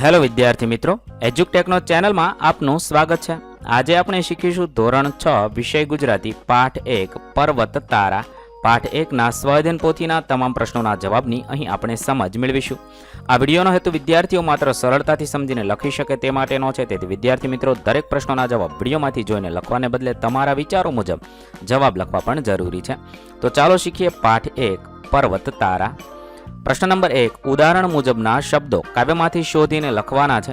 Hello વિદ્યાર્થી મિત્રો, એજ્યુકટેકનો ચેનલમાં આપનું સ્વાગત છે. આજે આપણે શીખીશું ધોરણ છ, વિષય ગુજરાતી, પાઠ એક, પર્વત તારા. પાઠ એકના સ્વઅધ્યયન પોથીના તમામ પ્રશ્નોના જવાબની અહીં આપણે સમજ મેળવીશું. આ વિડીયોનો હેતુ વિદ્યાર્થીઓ માત્ર સરળતાથી સમજીને લખી શકે તે માટેનો છે, તેથી વિદ્યાર્થી મિત્રો, દરેક પ્રશ્નોના જવાબ વિડીયોમાંથી જોઈને લખવાને બદલે તમારા વિચારો મુજબ જવાબ લખવા પણ જરૂરી છે. તો ચાલો શીખીએ પાઠ એક, પર્વત તારા. પ્રશ્ન નંબર એક, ઉદાહરણ મુજબના શબ્દો કાવ્યમાંથી શોધીને લખવાના છે.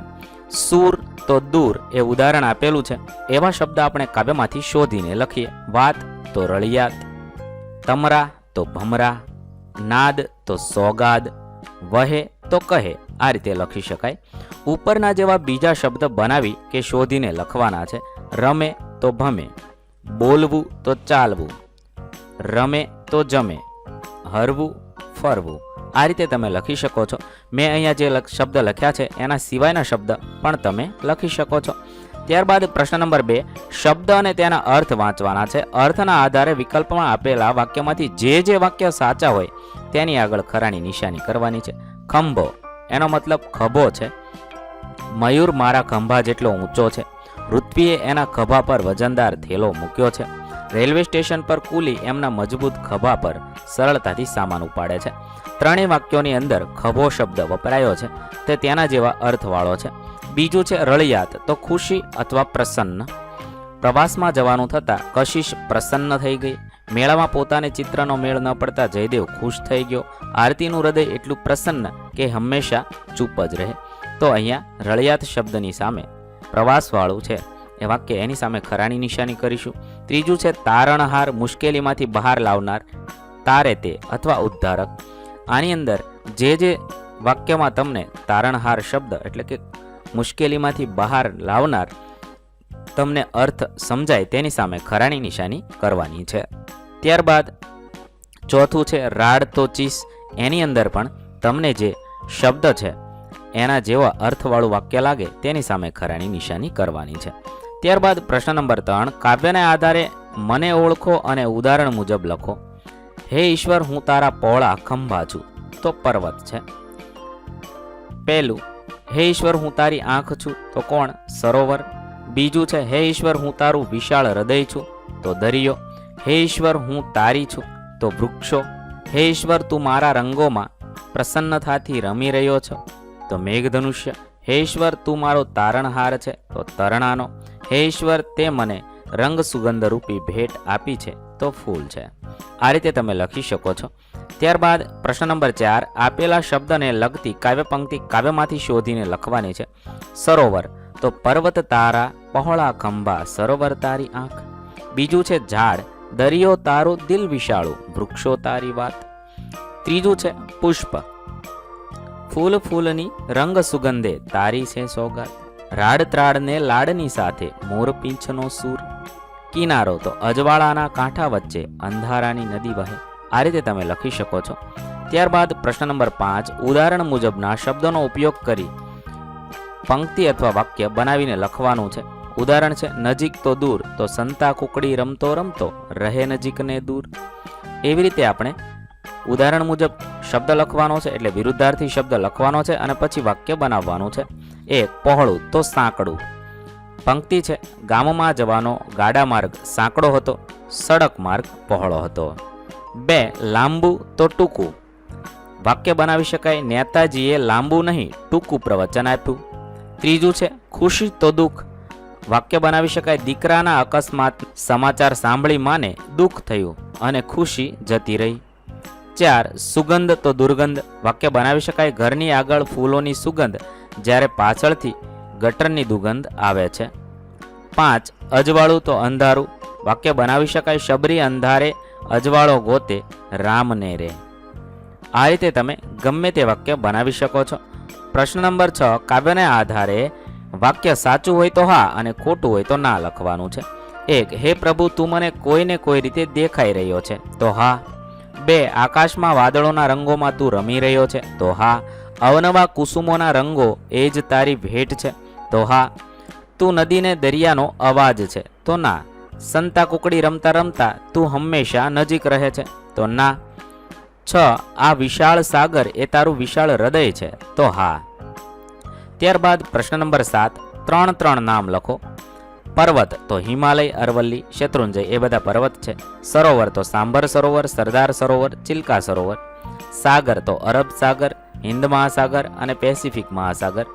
સૂર તો દૂર એ ઉદાહરણ આપેલું છે. એવા શબ્દ આપણે કાવ્યમાંથી શોધીને લખીએ. વાત તો રળિયાત, તમરા તો ભમરા, નાદ તો સોગાદ, વહે તો કહે, આ રીતે લખી શકાય. ઉપરના જેવા બીજા શબ્દ બનાવી કે શોધીને લખવાના છે. રમે તો ભમે, બોલવું તો ચાલવું, રમે તો જમે, હરવું ફરવું. આ રીતે તમે લખી શકો છો. મેં અહીંયા જે શબ્દ લખ્યા છે, એના સિવાયના શબ્દ પણ તમે લખી શકો છો. ત્યારબાદ પ્રશ્ન નંબર બે, શબ્દ અને તેના અર્થ વાંચવાના છે. અર્થના આધારે વિકલ્પમાં આપેલા વાક્યમાંથી જે જે વાક્ય સાચા હોય, તેની આગળ ખરાની નિશાની કરવાની છે. ખંભો, એનો મતલબ ખભો છે. મયુર મારા ખંભા જેટલો ઊંચો છે. પૃથ્વીએ એના ખભા પર વજનદાર થેલો મૂક્યો છે. રેલવે સ્ટેશન પર કુલી એમના મજબૂત ખભા પર સરળતાથી સામાન ઉપાડે છે. ત્રણેય વાક્યોની અંદર ખભો શબ્દ વપરાયો છે. તે તેના જેવા અર્થવાળો છે. બીજું છે રળિયાત, તો ખુશી અથવા પ્રસન્ન. પ્રવાસમાં જવાનું થતાં કશિશ પ્રસન્ન થઈ ગઈ. મેળામાં પોતાને ચિત્રનો મેળ ન પડતા જયદેવ ખુશ થઈ ગયો. આરતીનું હૃદય એટલું પ્રસન્ન કે હંમેશા ચૂપ જ રહે. તો અહીંયા રળિયાત શબ્દની સામે પ્રવાસવાળું છે. એ વાક્ય એની સામે ખરાની નિશાની કરીશું. ત્રીજું છે તારણહાર મુશ્કેલીમાંથી બહાર લાવનાર તારે તે અથવા ઉદ્ધારક. આની અંદર જે જે વાક્યમાં તમને તારણહાર શબ્દ એટલે કે મુશ્કેલીમાંથી બહાર લાવનાર તમને અર્થ સમજાય તેની સામે ખરાની નિશાની કરવાની છે. ત્યારબાદ ચોથું છે રાડ તો ચીસ. એની અંદર પણ તમને જે શબ્દ છે એના જેવા અર્થવાળું વાક્ય લાગે તેની સામે ખરાની નિશાની કરવાની છે. ત્યારબાદ પ્રશ્ન નંબર ત્રણ, કાવ્યને આધારે મને ઓળખો અને ઉદાહરણ મુજબ લખો. હે ઈશ્વર, હું તારા પહોળા ખંભા છું, તો પર્વત છે. પહેલું, હે ઈશ્વર, હું તારી આંખ છું, તો કોણ? સરોવર. બીજું છે, હે ઈશ્વર, હું તારું વિશાળ હૃદય છું, તો દરિયો. હે ઈશ્વર, હું તારી છું, તો વૃક્ષો. હે ઈશ્વર, તું મારા રંગોમાં પ્રસન્નતાથી રમી રહ્યો છો, તો મેઘધનુષ્ય. હે ઈશ્વર, તું મારો તારણહાર છે, તો તરણાનો. હે ઈશ્વર, તે મને રંગ સુગંધ રૂપી ભેટ આપી છે, તો ફૂલ છે. આ રીતે તમે લખી શકો છો. ત્યારબાદ પ્રશ્ન નંબર ચાર, આપેલા શબ્દને લગતી કાવ્ય પંક્તિ કાવ્યમાંથી શોધીને લખવાની છે. સરોવર, તો પર્વત તારા, પહોળા ખંભા, સરોવર તારી આંખ. બીજું છે ઝાડ, દરિયો તારું દિલ વિશાળું, વૃક્ષો તારી વાત. ત્રીજું છે પુષ્પ, ફૂલ ફૂલની રંગ સુગંધે તારી છે સોગાત. રાડ ત્રાડને લાડની સાથે મોરપીંછનો સૂર. કિનારો તો અજવાળાના કાંઠા વચ્ચે અંધારાની નદી વહે. આ રીતે તમે લખી શકો છો. ત્યારબાદ પ્રશ્ન નંબર પાંચ, ઉદાહરણ મુજબના શબ્દોનો ઉપયોગ કરી પંક્તિ અથવા વાક્ય બનાવીને લખવાનું છે. ઉદાહરણ છે, નજીક તો દૂર, તો સંતા કુકડી રમતો રમતો, રહે નજીકને દૂર. એવી રીતે આપણે ઉદાહરણ મુજબ, શબ્દ લખવાનો છે એટલે વિરુદ્ધાર્થી શબ્દ લખવાનો છે અને પછી વાક્ય બનાવવાનું છે. એક, પહોળું, તો સાંકડું. પંક્તિ છે, ગામમાં જવાનો ગાડા માર્ગ સાંકડો હતો, સડક માર્ગ પહોળો હતો. બે, લાંબુ, તો ટૂંકું. વાક્ય બનાવી શકાય, નેતાજીએ લાંબુ નહીં, ટૂંકું પ્રવચન આપ્યું. ત્રીજું છે, ખુશી, તો દુઃખ. વાક્ય બનાવી શકાય, દીકરાના અકસ્માત સમાચાર સાંભળી માને દુઃખ થયું અને ખુશી જતી રહી. ચાર સુગંધ તો દુર્ગંધ. વાક્ય બનાવી શકાય, ઘરની આગળ ફૂલોની સુગંધ. જ્યારે પાછળથી ગટરની દુર્ગંધ આવે છે. પાંચ, અજવાળું તો અંધારું. વાક્ય બનાવી શકાય, શબરી અંધારે, અજવાળો ગોતે, રામને રે. આ રીતે તમે ગમે તે વાક્ય બનાવી શકો છો. પ્રશ્ન નંબર છ, કાવ્યને આધારે વાક્ય સાચું હોય તો હા અને ખોટું હોય તો ના લખવાનું છે. એક, હે પ્રભુ, તું મને કોઈને કોઈ રીતે દેખાઈ રહ્યો છે. તો હા બે, આકાશમાં વાદળોના રંગોમાં તું રમી રહ્યો છે. તો હા, અવનવા કુસુમોના રંગો એ જ તારી ભેટ છે. તો હા, તું નદીને દરિયાનો અવાજ છે. તો ના, સંતા કુકડી રમતા રમતા તું હંમેશા નજીક રહે છે. તો ના, છ, આ વિશાળ સાગર એ તારું વિશાળ હૃદય છે. તો હા. ત્યારબાદ પ્રશ્ન નંબર સાત, ત્રણ ત્રણ નામ લખો. પર્વત તો હિમાલય, અરવલ્લી, શેત્રુંજય એ બધા પર્વત છે. સરોવર તો સાંભર સરોવર, સરદાર સરોવર, ચિલ્કા સરોવર. સાગર તો અરબ સાગર, હિન્દ મહાસાગર અને પેસિફિક મહાસાગર.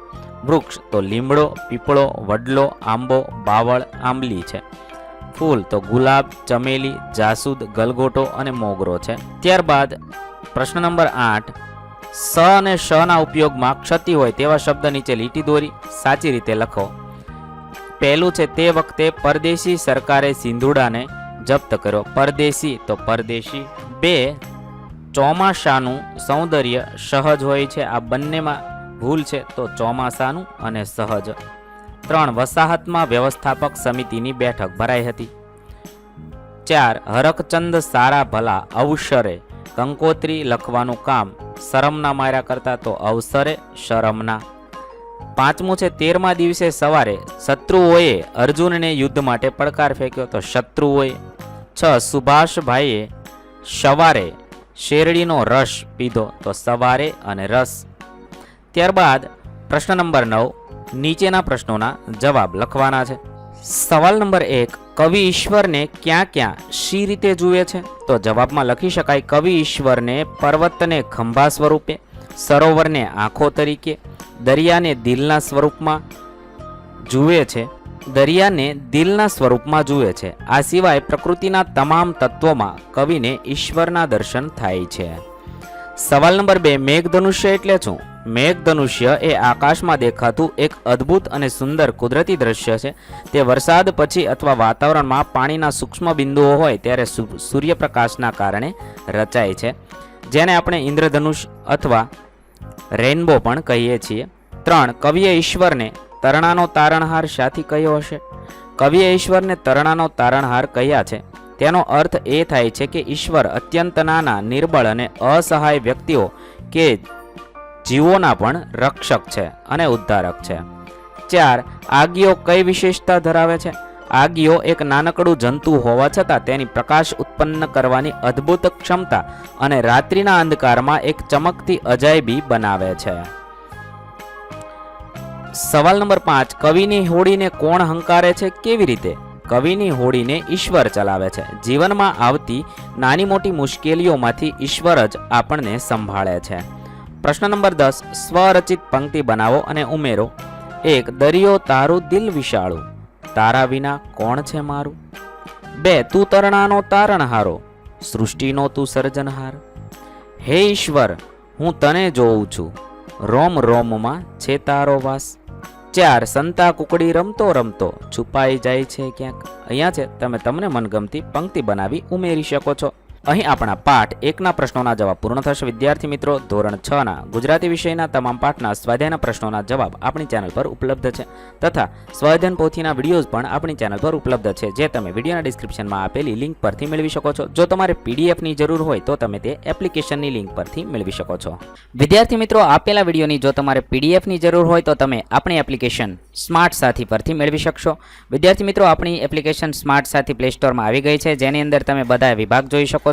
વૃક્ષ તો લીમડો, પીપળો, વડલો, આંબો, બાવળ, આંબલી છે. ફૂલ તો ગુલાબ, ચમેલી, જાસૂદ, ગલગોટો અને મોગરો છે. ત્યારબાદ પ્રશ્ન નંબર આઠ, સ અને શ ના ઉપયોગમાં ક્ષતિ હોય તેવા શબ્દ નીચે લીટી દોરી સાચી રીતે લખો. પહેલું છે તે વખતે પરદેશી સરકારે સિંધુડાને જપ્ત કર્યો. પરદેશી તો પરદેશી. બે, ચોમાસાનું સૌંદર્ય સહજ હોય છે. આ બંનેમાં ભૂલ છે તો ચોમાસાનું અને સહજ. ત્રણ, વસાહતમાં વ્યવસ્થાપક સમિતિની બેઠક ભરાઈ હતી. ચાર, હરકચંદ સારા ભલા અવસરે કંકોત્રી લખવાનું કામ શરમના માર્યા કરતા તો અવસરે શરમના. પાંચમું છે, તેરમા દિવસે સવારે શત્રુઓએ અર્જુનને યુદ્ધ માટે પડકાર ફેંક્યો. તો શત્રુઓએ છ, સુભાષભાઈએ સવારે શેરડીનો રસ પીધો. તો સવારે અને રસ. ત્યારબાદ પ્રશ્ન નંબર નવ, નીચેના પ્રશ્નોના જવાબ લખવાના છે. સવાલ નંબર એક, કવિ ઈશ્વરને ક્યાં ક્યાં શી રીતે જુએ છે? તો જવાબમાં લખી શકાય, કવિ ઈશ્વરને પર્વતને ખંભા સ્વરૂપે, સરોવરને આંખો તરીકે દરિયાને દિલના સ્વરૂપમાં જુએ છે. દરિયાને દિલના સ્વરૂપમાં જુએ છે. આ સિવાય પ્રકૃતિના તમામ તત્વોમાં કવિને ઈશ્વરના દર્શન થાય છે. સવાલ નંબર બે, મેઘધનુષ્ય એટલે શું? મેઘધનુષ્ય એ આકાશમાં દેખાતું એક અદ્ભુત અને સુંદર કુદરતી દ્રશ્ય છે. તે વરસાદ પછી અથવા વાતાવરણમાં પાણીના સૂક્ષ્મ બિંદુઓ હોય ત્યારે સૂર્યપ્રકાશના કારણે રચાય છે. જેને આપણે ઇન્દ્રધનુષ અથવા રેનબો પણ કહીએ છીએ. ત્રણ કવિએ ઈશ્વરને તરણાનો તારણહાર શાથી કહ્યો હશે. કવિએ ઈશ્વરને તરણાનો તારણહાર કહ્યા છે. તેનો અર્થ એ થાય છે કે ઈશ્વર અત્યંત નાના, નિર્બળ અને અસહાય વ્યક્તિઓ કે જીવોના પણ રક્ષક છે અને ઉદ્ધારક છે. ચાર, આગીઓ કઈ વિશેષતા ધરાવે છે? આગીઓ એક નાનકડું જંતુ હોવા છતાં તેની પ્રકાશ ઉત્પન્ન કરવાની અદ્ભુત ક્ષમતા અને રાત્રિના અંધકારમાં એક ચમકતી અજાયબી બનાવે છે. સવાલ નંબર પાંચ, કવિની હોડીને કોણ હંકારે છે કેવી રીતે? કવિની હોડીને ઈશ્વર ચલાવે છે. જીવનમાં આવતી નાની મોટી મુશ્કેલીઓમાંથી ઈશ્વર જ આપણને સંભાળે છે. પ્રશ્ન નંબર દસ, સ્વરચિત પંક્તિ બનાવો અને ઉમેરો. એક, દરિયો તારું દિલ વિશાળું. તારા વિના કોણ છે મારું? બે, તું તરણાનો તારણહારો. સૃષ્ટિનો તું સર્જનહાર. હે ઈશ્વર, હું તને જોઉં છું. રોમ રોમમાં છે તારો વાસ. ચાર સંતા કુકડી રમતો રમતો છુપાઈ જાય છે ક્યાંક. અહીંયા છે, તમે તમને મનગમતી પંક્તિ બનાવી ઉમેરી શકો છો. અહીં આપણા પાઠ એકના પ્રશ્નોના જવાબ પૂર્ણ થશે. વિદ્યાર્થી મિત્રો, ધોરણ છ ના ગુજરાતી વિષયના તમામ પાઠના સ્વાધ્યાયના પ્રશ્નોના જવાબ આપણી ચેનલ પર ઉપલબ્ધ છે. તથા સ્વાધ્યાયન પોથીના વિડીયોઝ પણ આપણી ચેનલ પર ઉપલબ્ધ છે, જે તમે વિડીયોના ડિસ્ક્રિપ્શનમાં આપેલી લિંક પરથી મેળવી શકો છો. જો તમારે પીડીએફની જરૂર હોય, તો તમે તે એપ્લિકેશનની લિંક પરથી મેળવી શકો છો. વિદ્યાર્થી મિત્રો, આપેલા વિડીયોની જો તમારે પીડીએફની જરૂર હોય, તો તમે આપણી એપ્લિકેશન સ્માર્ટ સાથી પરથી મેળવી શકશો. વિદ્યાર્થી મિત્રો, આપણી એપ્લિકેશન સ્માર્ટ સાથી પ્લે સ્ટોરમાં આવી ગઈ છે. જેની અંદર તમે બધા વિભાગ જોઈ શકો